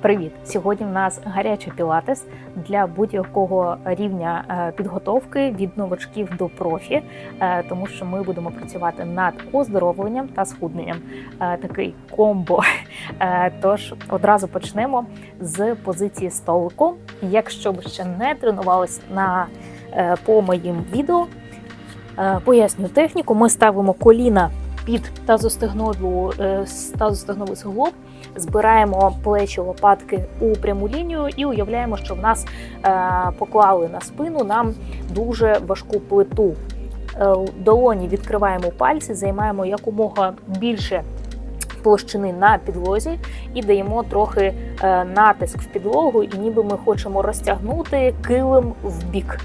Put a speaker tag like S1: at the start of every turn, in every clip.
S1: Привіт! Сьогодні в нас гарячий пілатес для будь-якого рівня е, підготовки від новачків до профі, е, тому що ми будемо працювати над оздоровленням та схудненням. Е, Такий комбо. Тож одразу почнемо з позиції столику. Якщо ви ще не тренувались на по моїм відео, поясню техніку. Ми ставимо коліна під тазостегновий суглоб, збираємо плечі лопатки у пряму лінію і уявляємо, що в нас е, поклали на спину нам дуже важку плиту. Е, Долоні відкриваємо пальці, займаємо якомога більше площини на підлозі і даємо трохи е, натиск в підлогу, і ніби ми хочемо розтягнути килим в бік.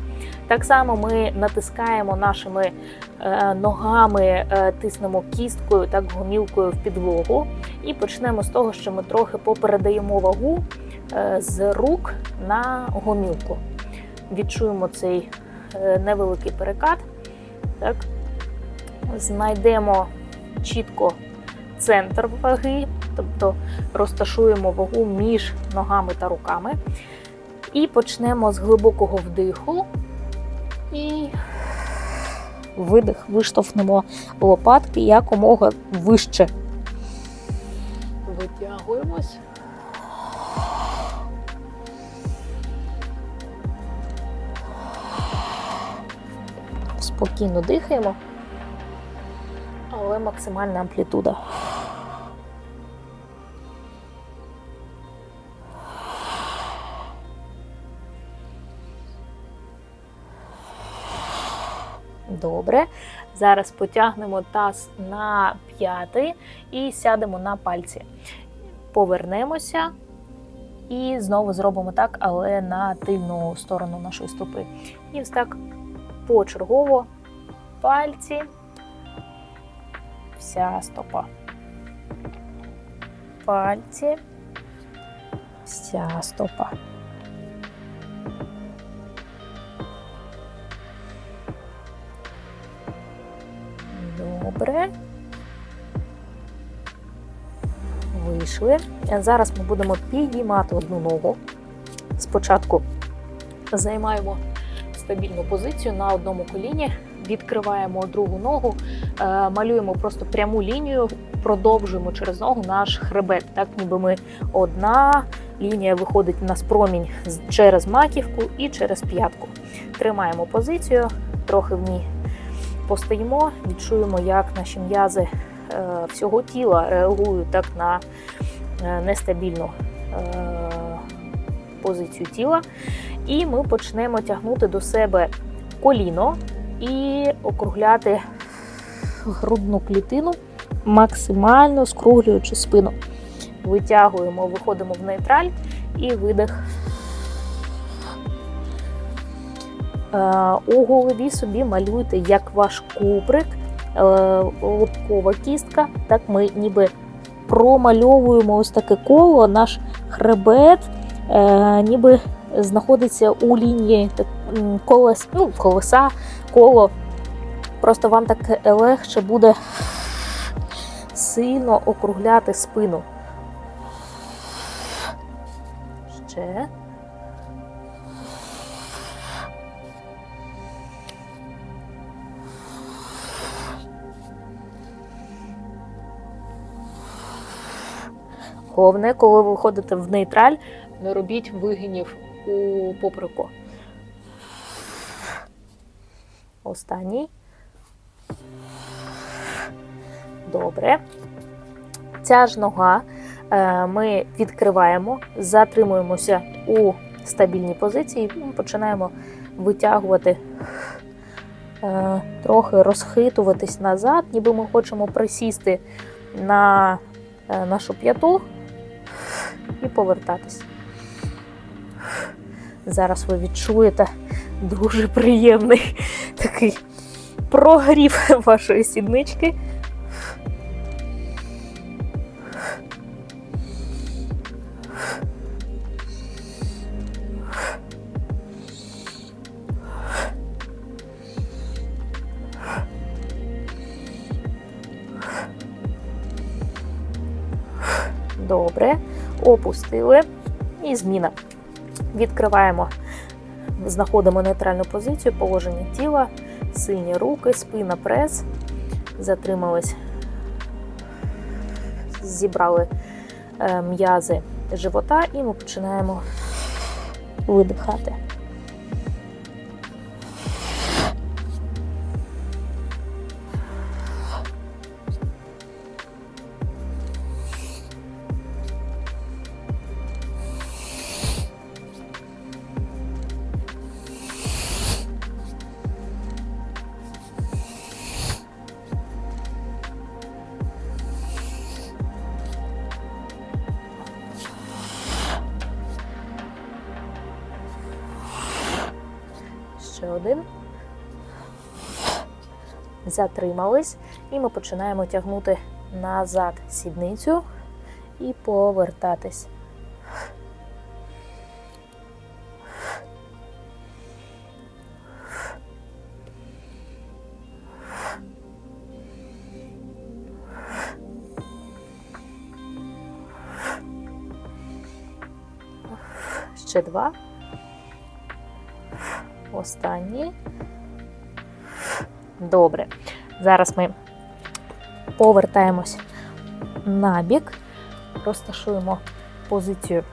S1: Так само ми натискаємо нашими е, ногами, е, тиснемо кісткою, так гомілкою в підлогу. І почнемо з того, що ми трохи попередаємо вагу е, з рук на гомілку. Відчуємо цей невеликий перекат. Так. Знайдемо чітко центр ваги, тобто розташуємо вагу між ногами та руками. І почнемо з глибокого вдиху. І видих, виштовхнемо лопатки якомога вище. Витягуємось. Спокійно дихаємо, але максимальна амплітуда. Добре. Зараз потягнемо таз на п'яти і сядемо на пальці. Повернемося і знову зробимо так, але на тильну сторону нашої стопи. І ось так почергово пальці, вся стопа. Пальці, вся стопа. Вийшли. Зараз ми будемо підіймати одну ногу. Спочатку займаємо стабільну позицію на одному коліні, відкриваємо другу ногу, е, малюємо просто пряму лінію, продовжуємо через ногу наш хребет. Так, ніби ми одна лінія виходить у нас промінь через маківку і через п'ятку. Тримаємо позицію, трохи в ній постоїмо, відчуємо, як наші м'язи е, всього тіла реагують так на е, нестабільну е, позицію тіла. І ми почнемо тягнути до себе коліно і округляти грудну клітину, максимально скруглюючи спину. Витягуємо, виходимо в нейтраль і видих. Е, У голові собі малюйте як ваш кубрик, е, лобкова кістка. Так ми ніби промальовуємо ось таке коло, наш хребет е, ніби знаходиться у лінії колес, ну, колеса, коло. Просто вам так легше буде сильно округляти спину. Ще. Головне, коли ви виходите в нейтраль, не робіть вигинів у поприку. Останній. Добре. Ця ж нога е, ми відкриваємо, затримуємося у стабільній позиції і починаємо витягувати, е, трохи розхитуватись назад, ніби ми хочемо присісти на е, нашу п'яту і повертатись. Зараз ви відчуєте дуже приємний такий прогрів вашої сіднички. Добре. Опустили і зміна. Відкриваємо, знаходимо нейтральну позицію, положення тіла, сильні руки, спина, прес. Затримались, зібрали е, м'язи живота і ми починаємо видихати. Затримались. І ми починаємо тягнути назад сідницю і повертатись. Ще два. Останній. Добре. Зараз ми повертаємось на бік, розташуємо позицію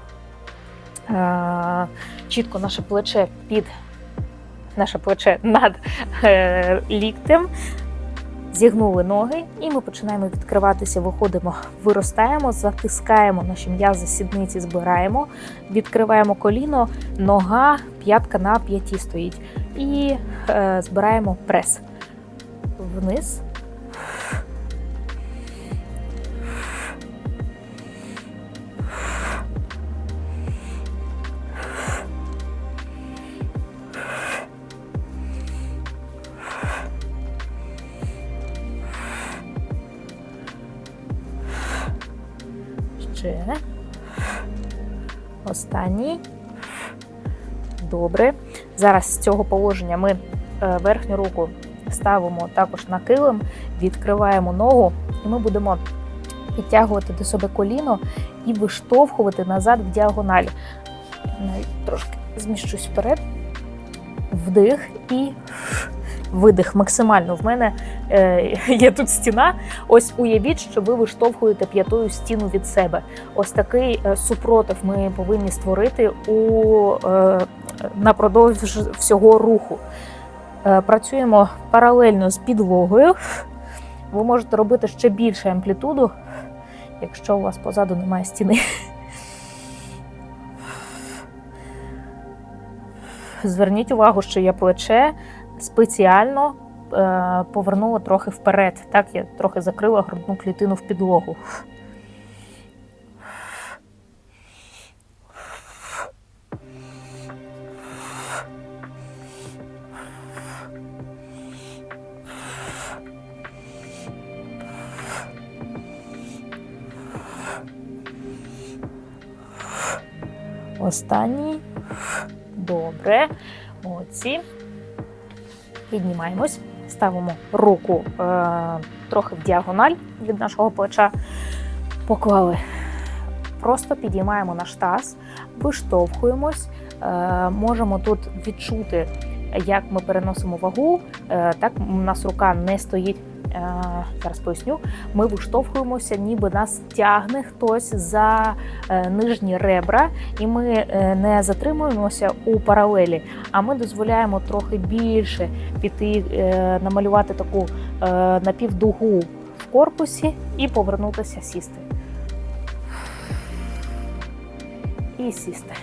S1: е, чітко наше плече під наше плече над е, ліктем. Зігнули ноги, і ми починаємо відкриватися, виходимо, виростаємо, затискаємо наші м'язи, сідниці, збираємо, відкриваємо коліно, нога, п'ятка на п'яті стоїть. І е, збираємо прес вниз. Ще. Останній. Добре. Зараз з цього положення ми е, верхню руку ставимо також на килим, відкриваємо ногу, і ми будемо підтягувати до себе коліно і виштовхувати назад в діагональ. Трошки зміщусь вперед. Вдих і видих максимально. В мене е, є тут стіна. Ось уявіть, що ви виштовхуєте п'ятою стіну від себе. Ось такий е, супротив ми повинні створити у, е, напродовж всього руху. Е, Працюємо паралельно з підлогою. Ви можете робити ще більше амплітуду, якщо у вас позаду немає стіни. Зверніть увагу, що я плече спеціально е, повернула трохи вперед. Так, я трохи закрила грудну клітину в підлогу. Останній. Добре. Молодці. Піднімаємось, ставимо руку е, трохи в діагональ від нашого плеча. Поклали. Просто підіймаємо наш таз, виштовхуємось. Е, можемо тут відчути, як ми переносимо вагу. Е, так, у нас рука не стоїть. Е, зараз поясню. Ми виштовхуємося, ніби нас тягне хтось за е, нижні ребра, і ми е, не затримуємося у паралелі, а ми дозволяємо трохи більше піти, намалювати таку напівдугу в корпусі і повернутися сісти. І сісти.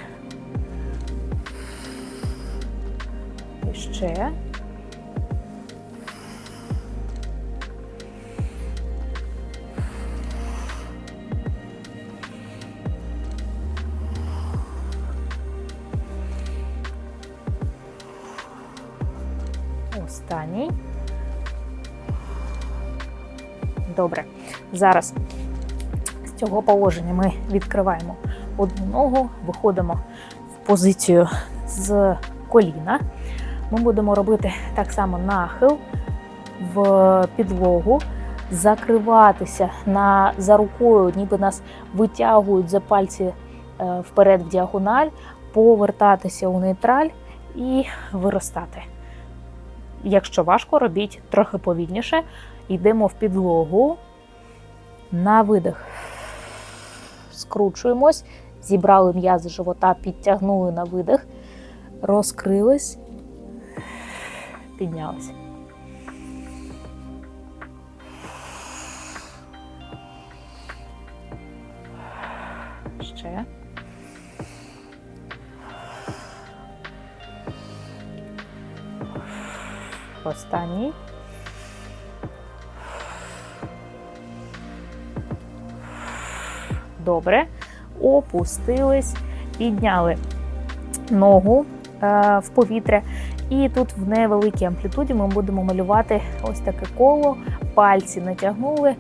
S1: І ще. Останній. Добре. Зараз з цього положення ми відкриваємо одну ногу, виходимо в позицію з коліна. Ми будемо робити так само нахил в підлогу. закриватися на, за рукою, ніби нас витягують за пальці е, вперед в діагональ, повертатися у нейтраль і виростати. Якщо важко, робіть трохи повільніше. Йдемо в підлогу. На видих. Скручуємось, зібрали м'язи живота, підтягнули на видих, розкрились, піднялись. Добре. Опустились, підняли ногу е, в повітря. І тут в невеликій амплітуді ми будемо малювати ось таке коло, пальці натягнули.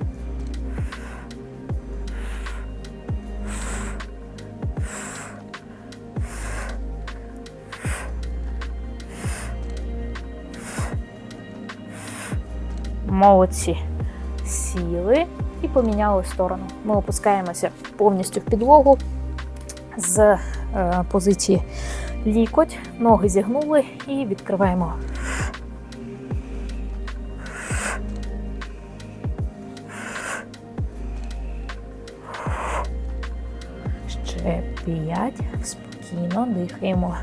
S1: Молодці. Сіли і поміняли сторону. Ми опускаємося повністю в підлогу з е, позиції лікоть, ноги зігнули і відкриваємо. Ще п'ять. Спокійно дихаємо.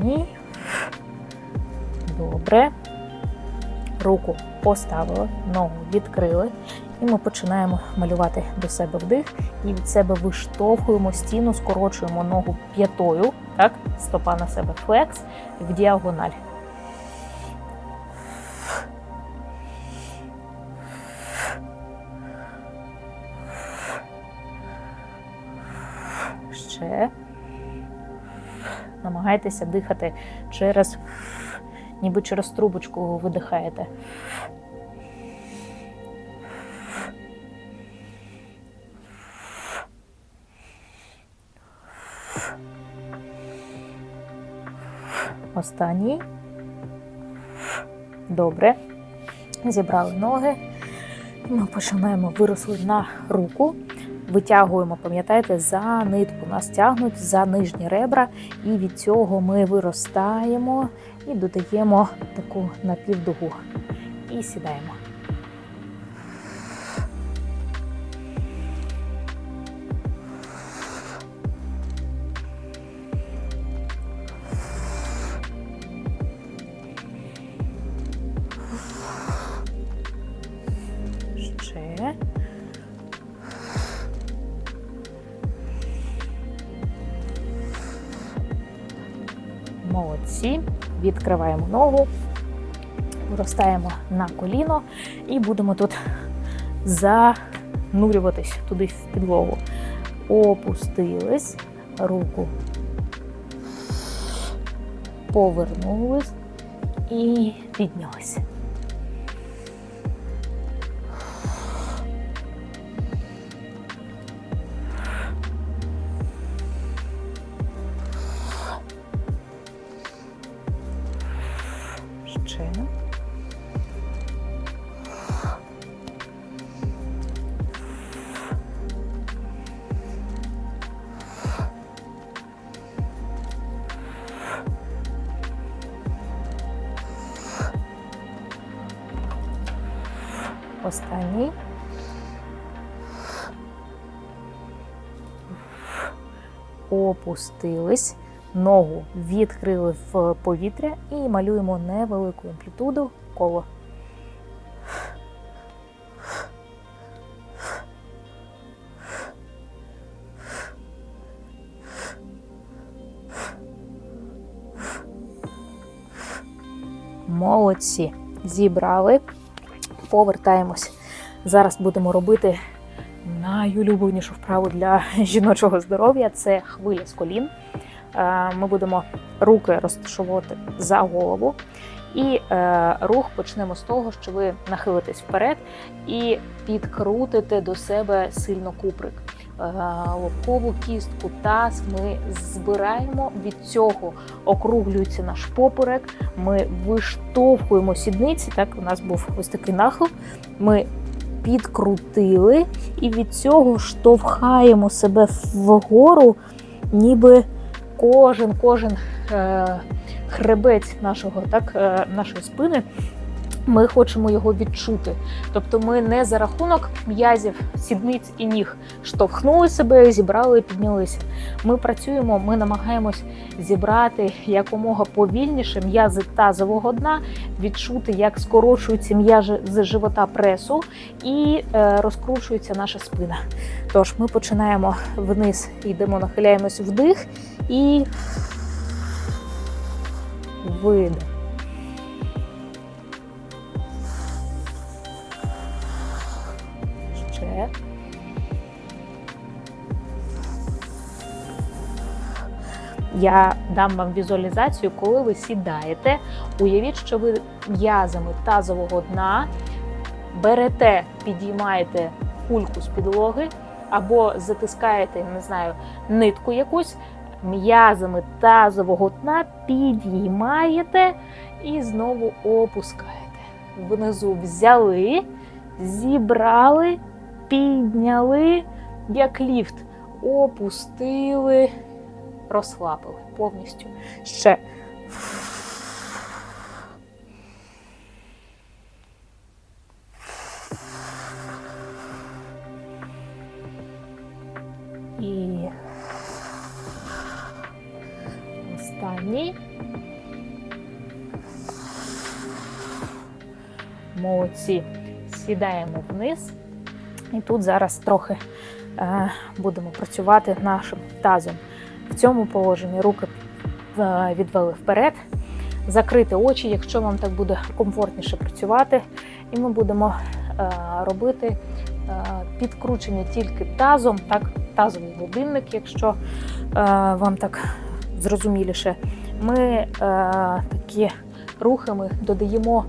S1: Останній. Добре. Руку поставили, ногу відкрили. І ми починаємо малювати до себе вдих. І від себе виштовхуємо стіну, скорочуємо ногу п'ятою. Так, стопа на себе флекс в діагональ. Ще. Намагайтеся дихати через, ніби через трубочку видихаєте. Останній. Добре. Зібрали ноги. Ми починаємо виросли на руку. Витягуємо, пам'ятаєте, за нитку нас тягнуть за нижні ребра, і від цього ми виростаємо і додаємо таку напівдугу. І сідаємо. Молодці. Відкриваємо ногу, виростаємо на коліно і будемо тут занурюватись туди в підлогу. Опустились, руку повернулись і піднялись. Ще. Останній. Опустились, ногу відкрили в повітря і малюємо невелику амплітуду коло. Молодці. Зібрали. Повертаємось. Зараз будемо робити найулюбленішу вправу для жіночого здоров'я це хвиля з колін. Е, Ми будемо руки розташовувати за голову. І е, рух почнемо з того, що ви нахилитесь вперед і підкрутите до себе сильно куприк. лобкову кістку, таз. Ми збираємо від цього, округлюється наш поперек. Ми виштовхуємо сідниці. Так, у нас був ось такий нахил. Ми підкрутили і від цього штовхаємо себе вгору, ніби кожен кожен е, хребець нашого, так, е, нашої спини. Ми хочемо його відчути. Тобто ми не за рахунок м'язів, сідниць і ніг штовхнули себе, зібрали і піднялися. Ми працюємо, ми намагаємось зібрати якомога повільніше м'язи тазового дна, відчути, як скорочуються м'язи з живота пресу і е, розкручується наша спина. Тож ми починаємо вниз, йдемо, нахиляємось вдих і видих. Я дам вам візуалізацію, коли ви сідаєте. Уявіть, що ви м'язами тазового дна берете, підіймаєте кульку з підлоги або затискаєте, не знаю, нитку якусь, м'язами тазового дна підіймаєте і знову опускаєте. Внизу взяли, зібрали, підняли, як ліфт, опустили, розслабили повністю. Ще. І останній. Молодці. Сідаємо вниз. І тут зараз трохи е, будемо працювати нашим тазом. В цьому положенні руки е, відвели вперед, закрити очі, якщо вам так буде комфортніше працювати. І ми будемо е, робити підкручення тільки тазом, так, тазовий годинник, якщо вам так зрозуміліше. Ми такі рухи ми додаємо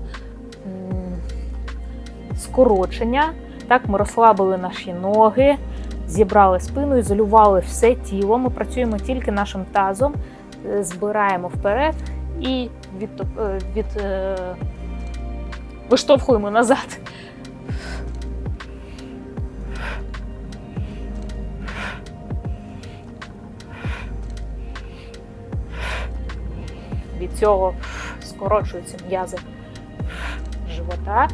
S1: скорочення. Так, ми розслабили наші ноги, зібрали спину, ізолювали все тіло. Ми працюємо тільки нашим тазом, е, збираємо вперед і від, е, від, е, виштовхуємо назад. Від цього скорочуються м'язи живота.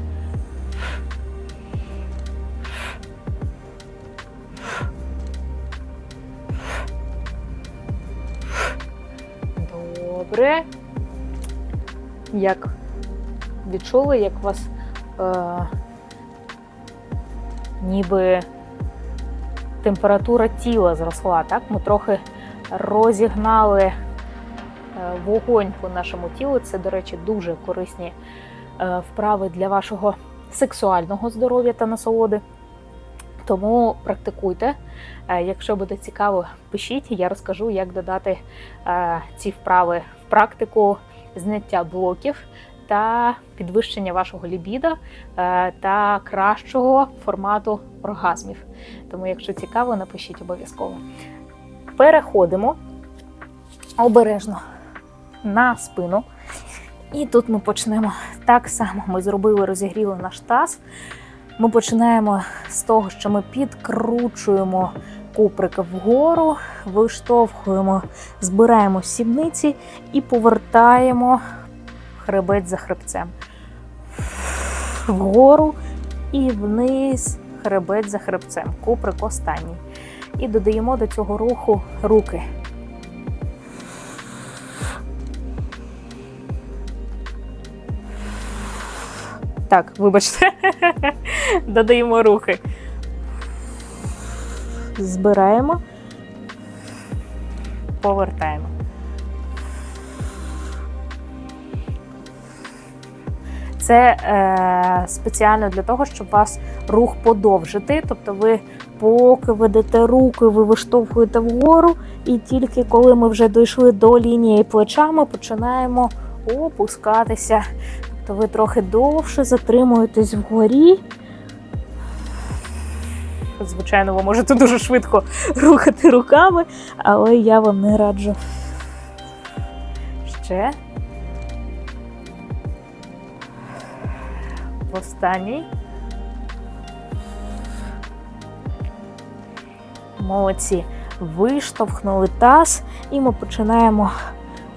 S1: Добре. Як відчули, як вас е, ніби температура тіла зросла, так? Ми трохи розігнали е, вогонь по нашому тілу. Це, до речі, дуже корисні е, вправи для вашого сексуального здоров'я та насолоди. Тому практикуйте. Е, Якщо буде цікаво, пишіть, я розкажу, як додати е, ці вправи в практику зняття блоків та підвищення вашого лібіда е, та кращого формату оргазмів. Тому, якщо цікаво, напишіть обов'язково. Переходимо обережно на спину. І тут ми почнемо так само. Ми зробили, розігріли наш таз. Ми починаємо з того, що ми підкручуємо куприка вгору, виштовхуємо, збираємо сідниці і повертаємо хребець за хребцем. Вгору і вниз, хребець за хребцем. Куприк останній. І додаємо до цього руху руки. Так, вибачте, додаємо рухи. Збираємо, повертаємо. Це е, спеціально для того, щоб вас рух подовжити. Тобто ви поки ведете руки, ви виштовхуєте вгору, і тільки коли ми вже дійшли до лінії плеча, ми починаємо опускатися. Тобто ви трохи довше затримуєтесь вгорі, Звичайно, ви можете дуже швидко рухати руками, але я вам не раджу. Ще. Останній. Молодці. Виштовхнули таз, і ми починаємо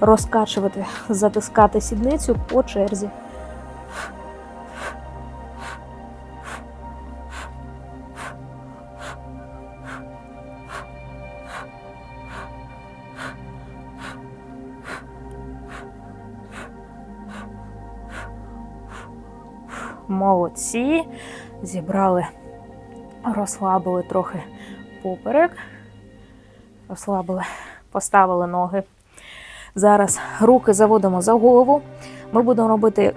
S1: розкачувати, затискати сідницю по черзі. Молодці. Зібрали, розслабили трохи поперек, розслабили, поставили ноги. Зараз руки заводимо за голову. Ми будемо робити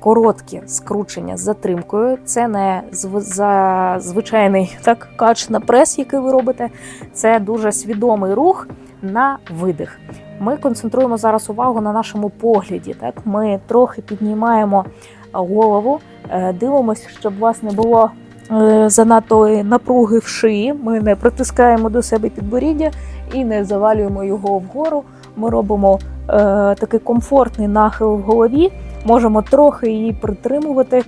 S1: короткі скручення з затримкою. Це не за звичайний так, кач на прес, який ви робите. Це дуже свідомий рух на видих. Ми концентруємо зараз увагу на нашому погляді. Так? Ми трохи піднімаємо голову, е, дивимося, щоб у вас не було е, занадто напруги в шиї. Ми не притискаємо до себе підборіддя і не завалюємо його вгору. Ми робимо е, такий комфортний нахил в голові, можемо трохи її притримувати.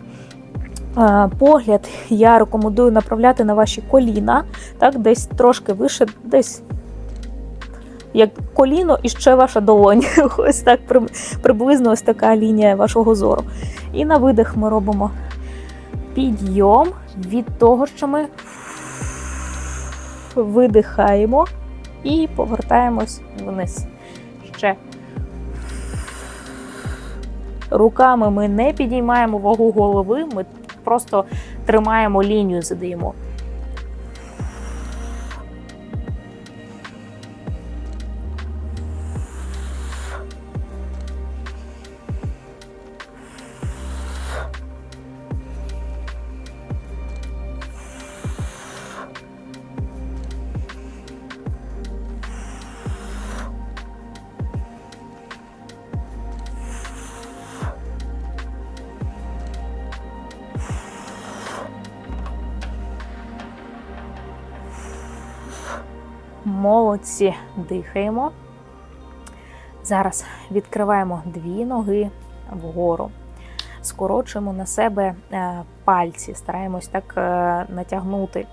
S1: Погляд я рекомендую направляти на ваші коліна, так, десь трошки вище, десь як коліно і ще ваша долонь. Ось так приблизно ось така лінія вашого зору. І на видих ми робимо підйом від того, що ми видихаємо і повертаємось вниз. Ще. Руками ми не підіймаємо вагу голови, ми просто тримаємо лінію, задаємо. Молодці, дихаємо. Зараз відкриваємо дві ноги вгору, скорочуємо на себе е, пальці, стараємось так е, натягнути.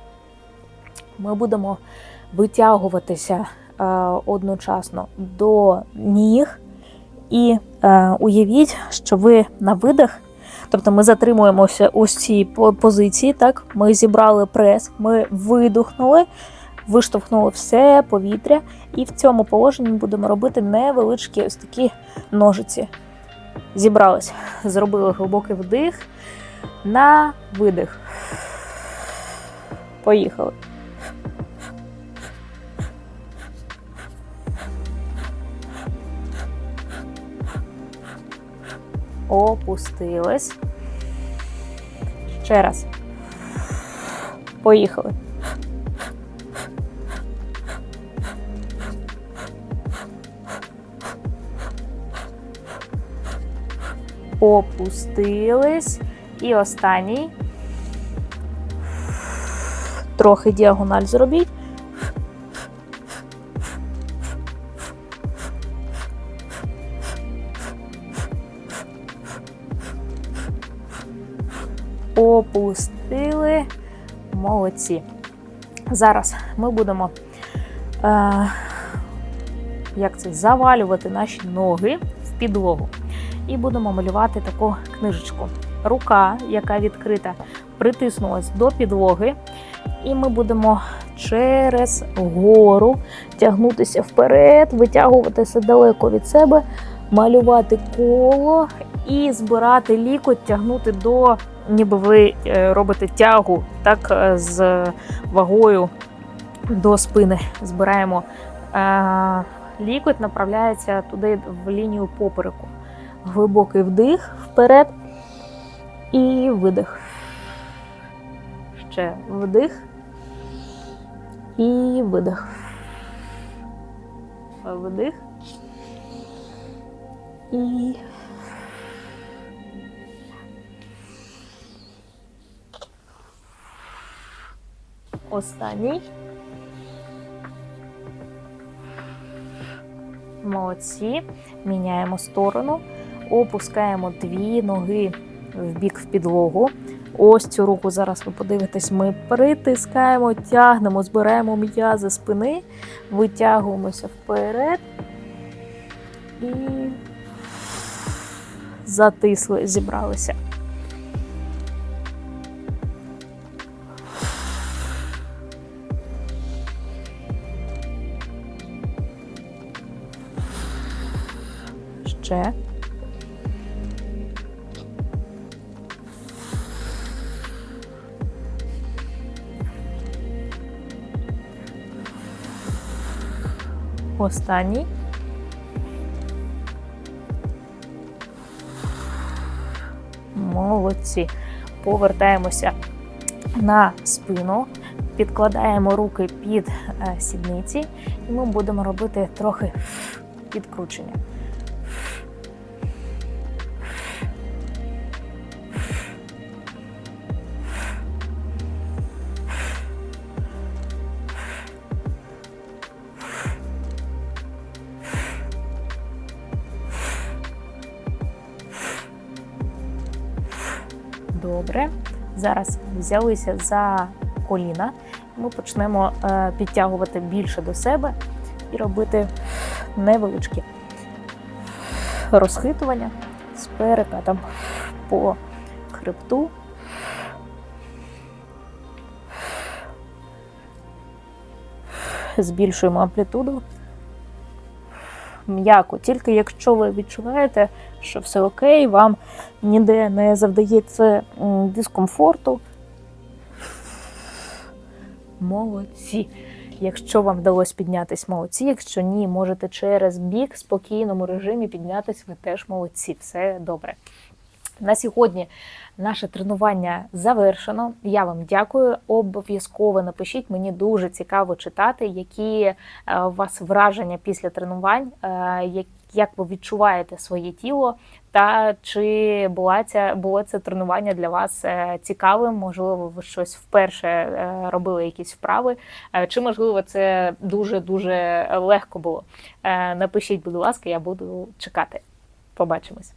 S1: Ми будемо витягуватися е, одночасно до ніг і уявіть, що ви на видих. Тобто ми затримуємося ось цій позиції, так? Ми зібрали прес, ми видихнули, виштовхнули все повітря, і в цьому положенні будемо робити невеличкі ось такі ножиці. Зібрались, зробили глибокий вдих на видих. Поїхали. Опустились. Ще раз. Поїхали. Опустились. І останній. Трохи діагональ зробіть. Опустили. Молодці. Зараз ми будемо е, як це, завалювати наші ноги в підлогу. І будемо малювати таку книжечку. Рука, яка відкрита, притиснулась до підлоги, і ми будемо через гору тягнутися вперед, витягуватися далеко від себе, малювати коло і збирати лікоть, тягнути до, ніби ви е, робите тягу так е, з вагою до спини. Збираємо е, лікоть, направляється туди в лінію попереку. Глибокий вдих вперед і видих. Ще вдих і видих. Вдих. І Останній. Молодці. Міняємо сторону. Опускаємо дві ноги в бік в підлогу. Ось цю руку зараз ви подивитесь. Ми притискаємо, тягнемо, збираємо м'язи спини, витягуємося вперед і затисли, зібралися. Ще. Останній. Молодці. Повертаємося на спину, підкладаємо руки під е, сідниці, і ми будемо робити трохи підкручення. Зараз взялися за коліна. Ми почнемо е, підтягувати більше до себе і робити невеличкі розхитування з перекатом по хребту. Збільшуємо амплітуду. М'яко, тільки якщо ви відчуваєте, що все окей, вам ніде не завдається дискомфорту. Молодці. Якщо вам вдалося піднятись, молодці. Якщо ні, можете через бік в спокійному режимі піднятись, ви теж молодці. Все добре. На сьогодні наше тренування завершено. Я вам дякую. Обов'язково напишіть. Мені дуже цікаво читати, які е, у вас враження після тренувань, е, як- ви відчуваєте своє тіло, та чи була ця було це тренування для вас е, цікавим? Можливо, ви щось вперше е, робили якісь вправи, е, чи можливо це дуже дуже легко було. Напишіть, будь ласка, я буду чекати. Побачимось.